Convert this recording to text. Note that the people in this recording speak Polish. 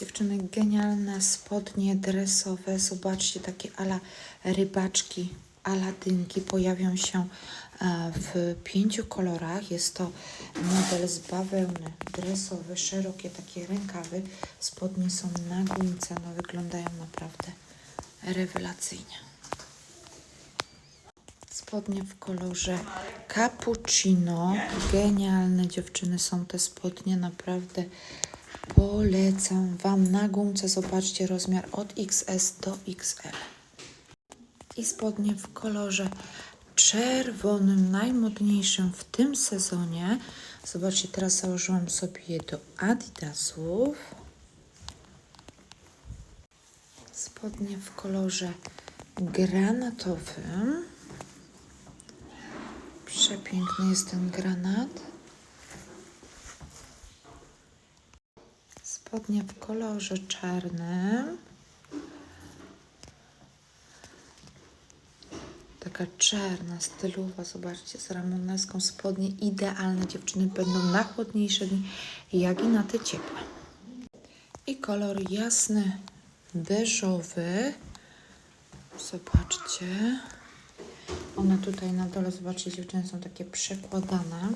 Dziewczyny, genialne spodnie dresowe. Zobaczcie, takie ala rybaczki, aladynki pojawią się e, w pięciu kolorach. Jest to model z bawełny, dresowy, szerokie takie rękawy. Spodnie są na gumce, no wyglądają naprawdę rewelacyjnie. Spodnie w kolorze cappuccino. Genialne dziewczyny są te spodnie, naprawdę polecam Wam na gumce. Zobaczcie rozmiar od XS do XL. I spodnie w kolorze czerwonym, najmodniejszym w tym sezonie. Zobaczcie, teraz założyłam sobie je do Adidasów. Spodnie w kolorze granatowym. Przepiękny jest ten granat. Spodnie w kolorze czarnym. Taka czarna, stylowa, zobaczcie, z ramoneską. Spodnie idealne, dziewczyny będą na chłodniejsze dni, jak i na te ciepłe. I kolor jasny, beżowy. Zobaczcie. One tutaj na dole, zobaczcie, dziewczyny są takie przekładane.